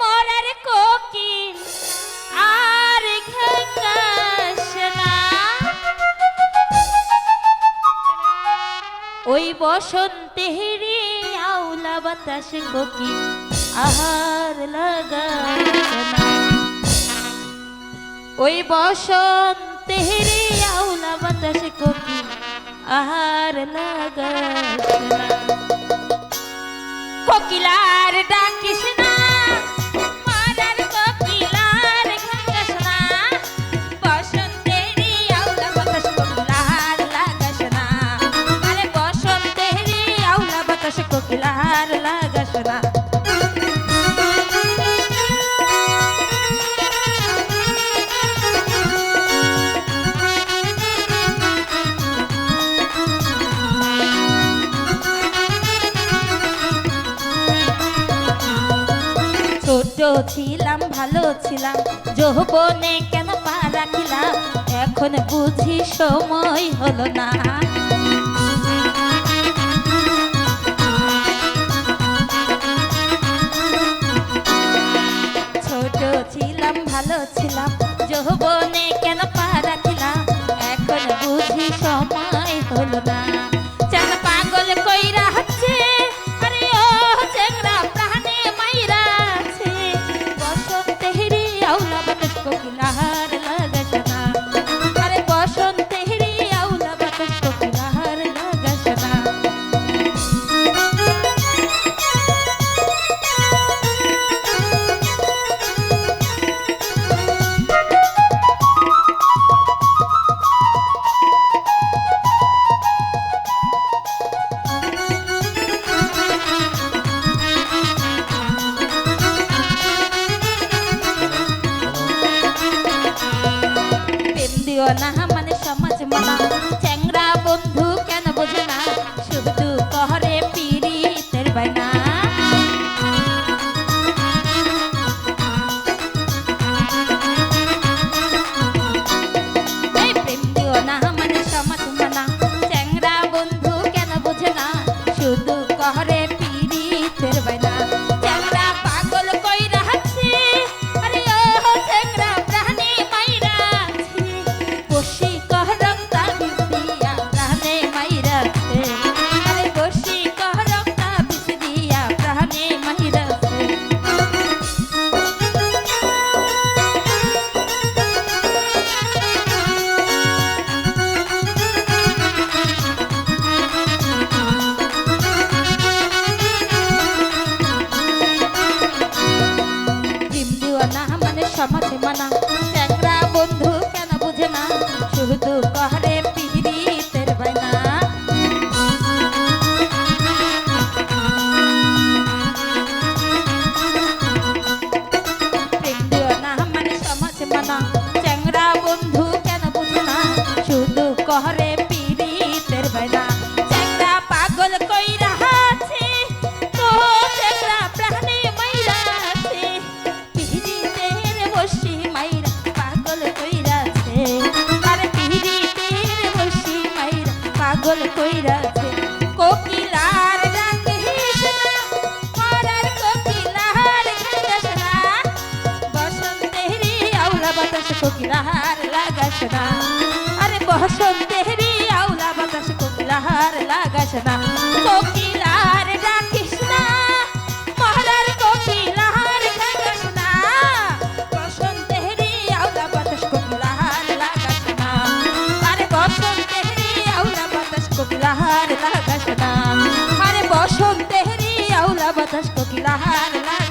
মরার কোকিল, আর ওই বসন্তে হেরে আউলা বাতাস কোকিল, আহার লাগা ওই বসন্তে হেরে আউলা বাতাস কোকিল, আহার লাগা ছোট ছিলাম ভালো ছিলাম। যৌবনে কেন পা রাখিলাম? এখন বুঝি সময় হলো না। না শুধু কহরে পিড়িতের বাইনা চ্যাংরা পাগল কইরা আছে, তো চ্যাংরা প্রাণে মাইরা আছে। পিড়িতের বসি মাইরা কোকিলার লাগাস না আরে আউলা বাতাস কোকিলার লাগাস না। কোকিলার ডাকিস না, মহারার কোকিলার গাইস না। বসন্তেরি আউলা বাতাস কোকিলার লাগাস না। আরে বসন্তেরি আউলা বাতাস কোকিলার লাগাস না। আরে বসন্তেরি আউলা বাতাস কোকিলার লাগাস